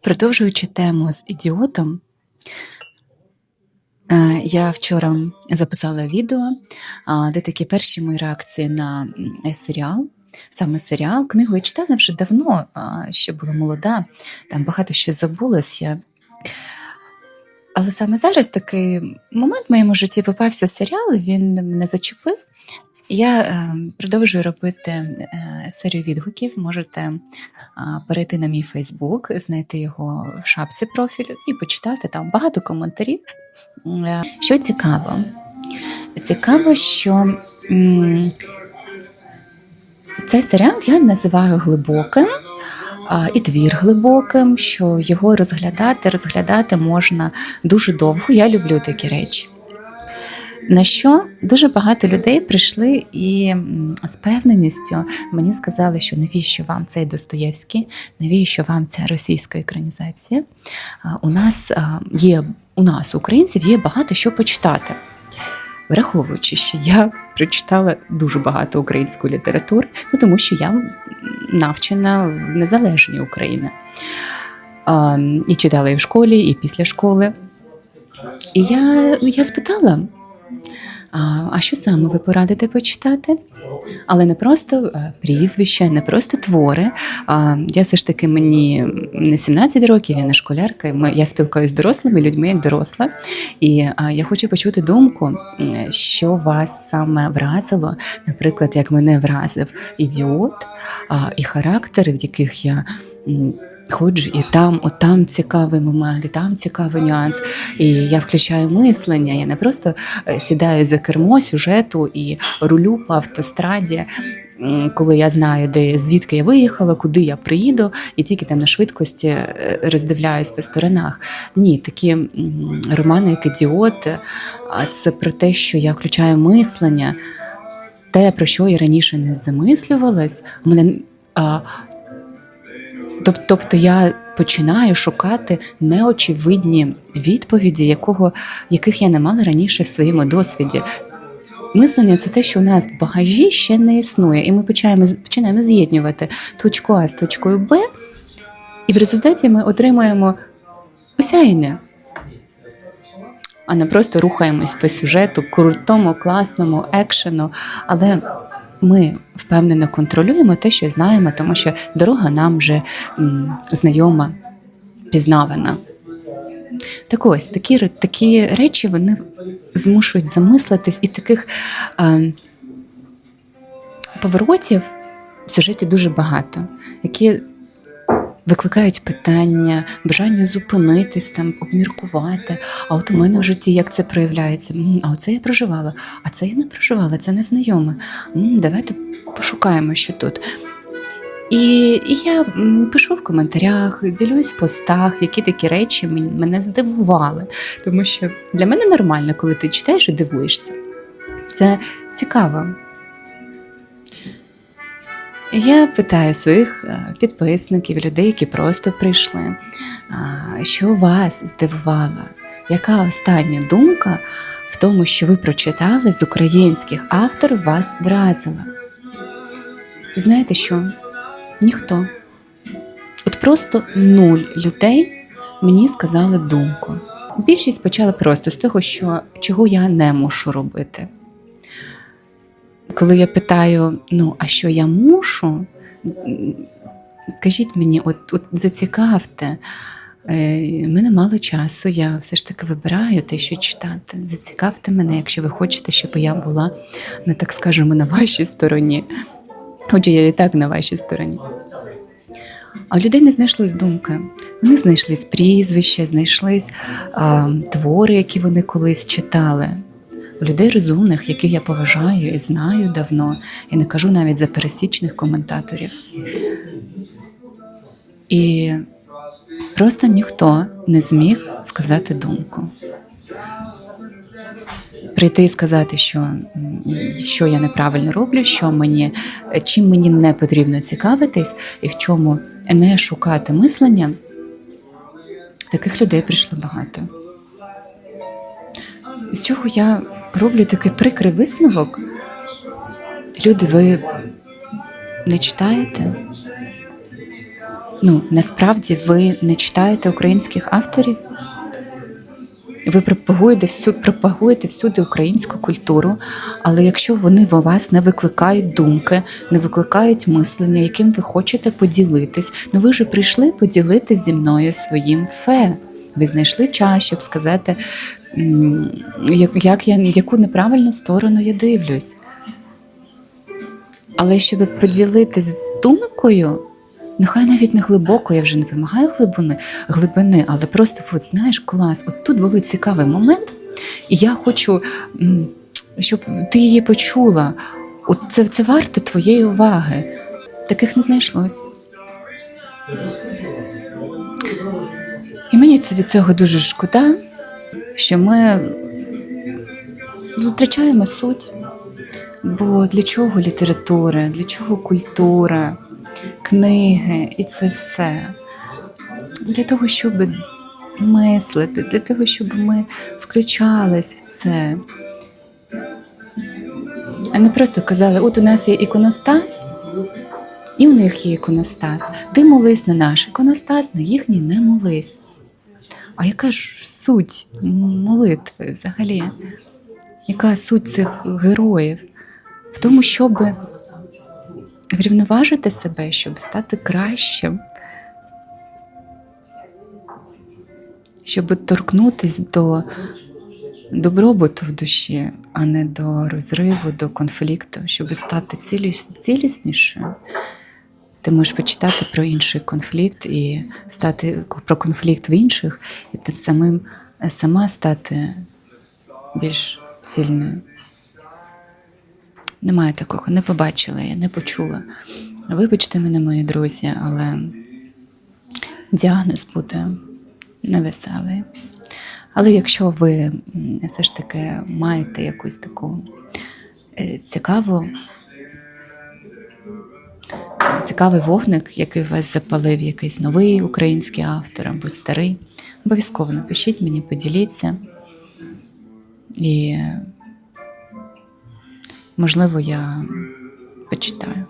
Продовжуючи тему з ідіотом, е, я вчора записала відео, де такі перші мої реакції на серіал. Саме серіал, книгу я читала вже давно, ще була молода, там багато що забулось. Я... Але саме зараз такий момент в моєму житті попався серіал, він мене зачепив. Я е, продовжую робити е, серію відгуків. Можете перейти на мій Фейсбук, знайти його в шапці профілю і почитати там багато коментарів. Е, Що цікаво? Цікаво, що цей серіал я називаю глибоким. І твір глибоким, що його розглядати, розглядати можна дуже довго. Я люблю такі речі. На що дуже багато людей прийшли і з певненістю мені сказали, що навіщо вам цей Достоєвський, навіщо вам ця російська екранізація? У нас є у нас, українців, є багато що почитати. Враховуючи, що я прочитала дуже багато української літератури, ну тому що я навчена в незалежній Україні. І читала і в школі, і після школи. І я, я спитала, а, що саме ви порадите почитати? Але не просто е, прізвища, не просто твори. Я все ж таки мені не 17 років, я не школярка. Я спілкуюся з дорослими людьми як доросла. І я хочу почути думку, що вас саме вразило, наприклад, як мене вразив ідіот і характери, в яких я. Ходжу, і там, от там цікавий момент, і там цікавий нюанс. І я включаю мислення. Я не просто е, сідаю за кермо сюжету і рулю по автостраді, коли я знаю, де звідки я виїхала, куди я приїду, і тільки там на швидкості е, роздивляюсь по сторонах. Ні, такі романи, як ідіот, а це про те, що я включаю мислення, те, про що я раніше не замислювалась. Мене Тобто я починаю шукати неочевидні відповіді, якого, яких я не мала раніше в своєму досвіді. Мислення це те, що у нас в багажі ще не існує, і ми починаємо, починаємо з'єднувати точку А з точкою Б, і в результаті ми отримуємо осяяння, а не просто рухаємось по сюжету, крутому, класному, екшену. Але ми впевнено контролюємо те, що знаємо, тому що дорога нам вже знайома, пізнавана. Так ось такі, такі речі вони змушують замислитись, і таких е, поворотів в сюжеті дуже багато, які викликають питання, бажання зупинитись, там, обміркувати. А от у мене в житті як це проявляється? А оце я проживала, а це я не проживала, це незнайоме. Давайте пошукаємо, що тут. І, і я пишу в коментарях, ділюсь в постах, які такі речі мене здивували. Тому що для мене нормально, коли ти читаєш і дивуєшся. Це цікаво. Я питаю своїх е, підписників, людей, які просто прийшли, що вас здивувало? Яка остання думка в тому, що ви прочитали з українських авторів, вас вразила? Знаєте що? Ніхто. От просто нуль людей мені сказали думку. Більшість почала просто з того, що чого я не мушу робити. Коли я питаю, ну, а що я мушу? Скажіть мені, от, от зацікавте. Е, в мене мало часу, я все ж таки вибираю те, що читати. Зацікавте мене, якщо ви хочете, щоб я була, не так скажемо, на вашій стороні. Хоча я і так на вашій стороні. А у людей не знайшлось думки. Вони знайшлись прізвища, знайшлись а, твори, які вони колись читали. Людей розумних, яких я поважаю і знаю давно, і не кажу навіть за пересічних коментаторів. І просто ніхто не зміг сказати думку. Прийти і сказати, що, що я неправильно роблю, що мені, чим мені не потрібно цікавитись, і в чому не шукати мислення, таких людей прийшло багато. З чого я роблю такий прикрий висновок? Люди, ви не читаєте? Ну, насправді ви не читаєте українських авторів. Ви пропагуєте всю, пропагуєте всюди українську культуру, але якщо вони у вас не викликають думки, не викликають мислення, яким ви хочете поділитись, ну ви ж прийшли поділитись зі мною своїм фе. Ви знайшли час, щоб сказати, як, я, яку неправильну сторону я дивлюсь. Але щоб поділитись думкою, нехай навіть не глибоко, я вже не вимагаю глибини, глибини, але просто от, знаєш, клас. От тут був цікавий момент, і я хочу, щоб ти її почула. От це, це варто твоєї уваги. Таких не знайшлось. Мені це від цього дуже шкода, що ми втрачаємо суть. Бо для чого література, для чого культура, книги і це все? Для того, щоб мислити, для того, щоб ми включались в це. А не просто казали: от у нас є іконостас, і у них є іконостас. Ти молись на наш іконостас, на їхній не молись. А яка ж суть молитви взагалі? Яка суть цих героїв? В тому, щоб врівноважити себе, щоб стати кращим, щоб торкнутись до добробуту в душі, а не до розриву, до конфлікту, щоб стати ціліс, ціліснішою. Ти можеш почитати про інший конфлікт і стати про конфлікт в інших, і тим самим сама стати більш цільною. Немає такого, не побачила я, не почула. Вибачте мене, мої друзі, але діагноз буде невеселий. Але якщо ви все ж таки маєте якусь таку е, цікаву, цікавий вогник, який вас запалив, якийсь новий український автор або старий, обов'язково напишіть мені, поділіться. І можливо, я почитаю.